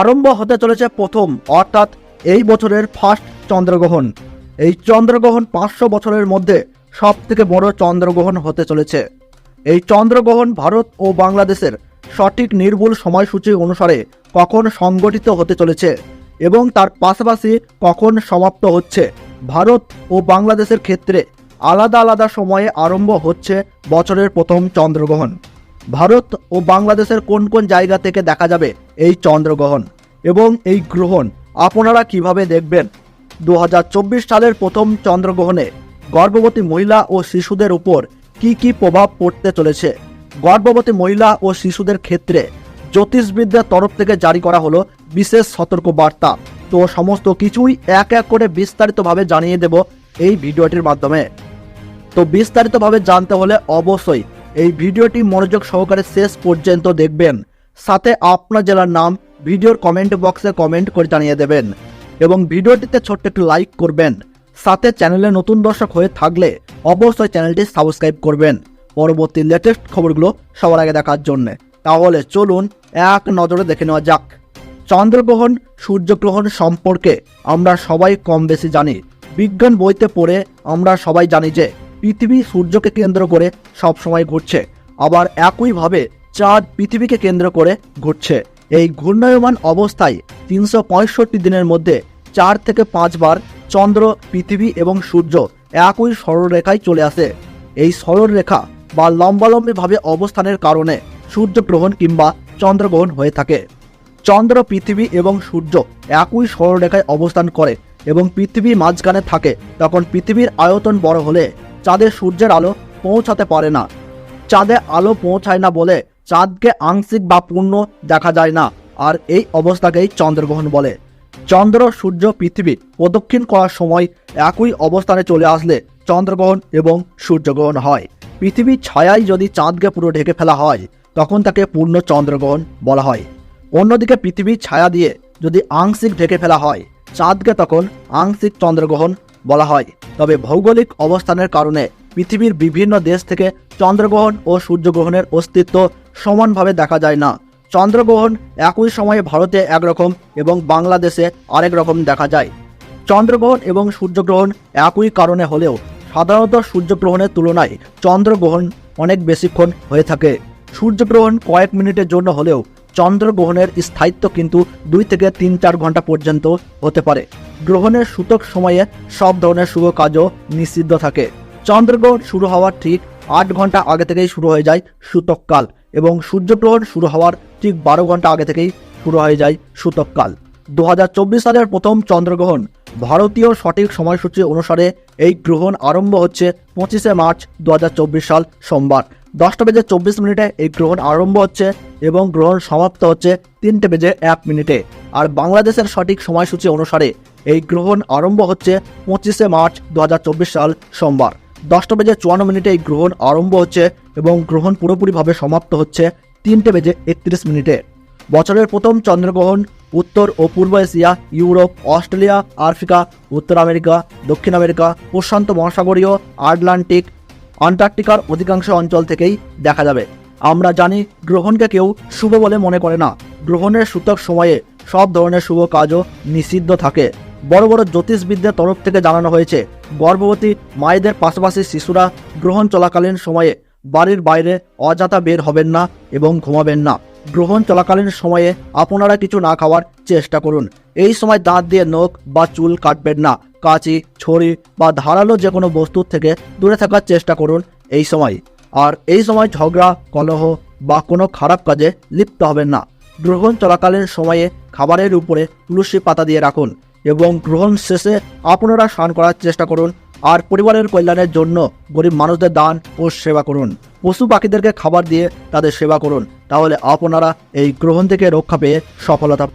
আরম্ভ হতে চলেছে প্রথম, অর্থাৎ এই বছরের ফার্স্ট চন্দ্রগ্রহণ। এই চন্দ্রগ্রহণ পাঁচশো বছরের মধ্যে সব থেকে বড় চন্দ্রগ্রহণ হতে চলেছে। এই চন্দ্রগ্রহণ ভারত ও বাংলাদেশের সঠিক নির্ভুল সময়সূচি অনুসারে কখন সংগঠিত হতে চলেছে এবং তার পাশাপাশি কখন সমাপ্ত হচ্ছে, ভারত ও বাংলাদেশের ক্ষেত্রে আলাদা আলাদা সময়ে আরম্ভ হচ্ছে বছরের প্রথম চন্দ্রগ্রহণ। ভারত ও বাংলাদেশের কোন কোন জায়গা থেকে দেখা যাবে এই চন্দ্রগ্রহণ এবং এই গ্রহণ আপনারা কীভাবে দেখবেন? দু হাজার চব্বিশ সালের প্রথম চন্দ্রগ্রহণে গর্ভবতী মহিলা ও শিশুদের উপর কি কি প্রভাব পড়তে চলেছে? গর্ভবতী মহিলা ও শিশুদের ক্ষেত্রে জ্যোতিষবিদদের তরফ থেকে জারি করা হলো বিশেষ সতর্ক বার্তা তো সমস্ত কিছুই এক এক করে বিস্তারিতভাবে জানিয়ে দেব এই ভিডিওটির মাধ্যমে। তো বিস্তারিতভাবে জানতে হলে অবশ্যই এই ভিডিওটি মনোযোগ সহকারে শেষ পর্যন্ত দেখবেন। সাথে আপনার জেলার নাম ভিডিওর কমেন্ট বক্সে কমেন্ট করে জানিয়ে দেবেন। এবং ভিডিওটিতে ছোট্ট একটু লাইক করবেন। সাথে চ্যানেলে নতুন দর্শক হয়ে থাকলে অবশ্যই চ্যানেলটি সাবস্ক্রাইব করবেন। পরবর্তী লেটেস্ট খবরগুলো সবার আগে দেখার জন্য। তাহলে চলুন এক নজরে দেখে নেওয়া যাক। চন্দ্রগ্রহণ, সূর্যগ্রহণ সম্পর্কে আমরা সবাই কম বেশি জানি। বিজ্ঞান বইতে পড়ে আমরা সবাই জানি যে পৃথিবী সূর্যকে কেন্দ্র করে সব সময় ঘুরছে। আবার একইভাবে চাঁদ পৃথিবীকে কেন্দ্র করে ঘুরছে। এই ঘূর্ণায়মান অবস্থায় তিনশো পঁয়ষট্টি দিনের মধ্যে চার থেকে পাঁচবার চন্দ্র, পৃথিবী এবং সূর্য একই সরলরেখায় চলে আসে। এই সরলরেখা বা লম্বালম্বিভাবে অবস্থানের কারণে সূর্যগ্রহণ কিংবা চন্দ্রগ্রহণ হয়ে থাকে। চন্দ্র, পৃথিবী এবং সূর্য একই সরলরেখায় অবস্থান করে এবং পৃথিবী মাঝখানে থাকে। তখন পৃথিবীর আয়তন বড় হলে চাঁদে সূর্যের আলো পৌঁছাতে পারে না। চাঁদে আলো পৌঁছায় না বলে চাঁদকে আংশিক বা পূর্ণ দেখা যায় না, আর এই অবস্থাকেই চন্দ্রগ্রহণ বলে। চন্দ্র, সূর্য, পৃথিবী প্রদক্ষিণ করার সময় একই অবস্থানে চলে আসলে চন্দ্রগ্রহণ এবং সূর্যগ্রহণ হয়। পৃথিবীর ছায়ায় যদি চাঁদকে পুরো ঢেকে ফেলা হয়, তখন তাকে পূর্ণ চন্দ্রগ্রহণ বলা হয়। অন্যদিকে পৃথিবীর ছায়া দিয়ে যদি আংশিক ঢেকে ফেলা হয়, চাঁদকে তখন আংশিক চন্দ্রগ্রহণ বলা হয়। তবে ভৌগোলিক অবস্থানের কারণে পৃথিবীর বিভিন্ন দেশ থেকে চন্দ্রগ্রহণ ও সূর্যগ্রহণের অস্তিত্ব সমানভাবে দেখা যায় না। চন্দ্রগ্রহণ একই সময়ে ভারতে একরকম এবং বাংলাদেশে আরেক রকম দেখা যায়। চন্দ্রগ্রহণ এবং সূর্যগ্রহণ একই কারণে হলেও সাধারণত সূর্যগ্রহণের তুলনায় চন্দ্রগ্রহণ অনেক বেশিক্ষণ হয়ে থাকে। সূর্যগ্রহণ কয়েক মিনিটের জন্য হলেও চন্দ্রগ্রহণের স্থায়িত্ব কিন্তু দুই থেকে তিন চার ঘণ্টা পর্যন্ত হতে পারে। গ্রহণের সূতক সময়ে সব ধরনের শুভ কাজও নিষিদ্ধ থাকে। চন্দ্রগ্রহণ শুরু হওয়ার ঠিক আট ঘণ্টা আগে থেকেই শুরু হয়ে যায় সূতককাল এবং সূর্যগ্রহণ শুরু হওয়ার ঠিক বারো ঘণ্টা আগে থেকেই শুরু হয়ে যায় সূতককাল। দু হাজার চব্বিশ সালের প্রথম চন্দ্রগ্রহণ ভারতীয় সঠিক সময়সূচি অনুসারে এই গ্রহণ আরম্ভ হচ্ছে পঁচিশে মার্চ দু হাজার চব্বিশ সাল সোমবার। দশটা বেজে চব্বিশ মিনিটে এই গ্রহণ আরম্ভ হচ্ছে এবং গ্রহণ সমাপ্ত হচ্ছে তিনটে বেজে এক মিনিটে। আর বাংলাদেশের সঠিক সময়সূচি অনুসারে এই গ্রহণ আরম্ভ হচ্ছে পঁচিশে মার্চ দু হাজার চব্বিশ সাল সোমবার। দশটা বেজে চুয়ান্ন মিনিটে এই গ্রহণ আরম্ভ হচ্ছে এবং গ্রহণ পুরোপুরিভাবে সমাপ্ত হচ্ছে তিনটে বেজে একত্রিশ মিনিটে। বছরের প্রথম চন্দ্রগ্রহণ উত্তর ও পূর্ব এশিয়া, ইউরোপ, অস্ট্রেলিয়া, আফ্রিকা, উত্তর আমেরিকা, দক্ষিণ আমেরিকা, প্রশান্ত মহাসাগরীয়, আটলান্টিক, আন্টার্কটিকার অধিকাংশ অঞ্চল থেকেই দেখা যাবে। আমরা জানি গ্রহণকে কেউ শুভ বলে মনে করে না। গ্রহণের সূতক সময়ে সব ধরনের শুভ কাজও নিষিদ্ধ থাকে। বড় বড় জ্যোতিষবিদদের তরফ থেকে জানানো হয়েছে, গর্ভবতী মায়েদের পাশাপাশি শিশুরা গ্রহণ চলাকালীন সময়ে বাড়ির বাইরে অযথা বের হবেন না এবং ঘুমাবেন না। গ্রহণ চলাকালীন সময়ে আপনারা কিছু না খাওয়ার চেষ্টা করুন। এই সময় দাঁত দিয়ে নখ বা চুল কাটবেন না। কাঁচি ছড়ি বা ধারালো যে কোনো বস্তুর থেকে দূরে থাকার চেষ্টা করুন এই সময়। আর এই সময় ঝগড়া, কলহ বা কোনো খারাপ কাজে লিপ্ত হবেন না। গ্রহণ চলাকালীন সময়ে খাবারের উপরে তুলসী পাতা দিয়ে রাখুন এবং গ্রহণ শেষে আপনারা স্নান করার চেষ্টা করুন আর পরিবারের কল্যাণের জন্য গরিব মানুষদের দান ও সেবা করুন। পশু পাখিদেরকে খাবার দিয়ে তাদের সেবা করুন, তাহলে আপনারা এই গ্রহণ থেকে রক্ষা পেয়ে সফলতা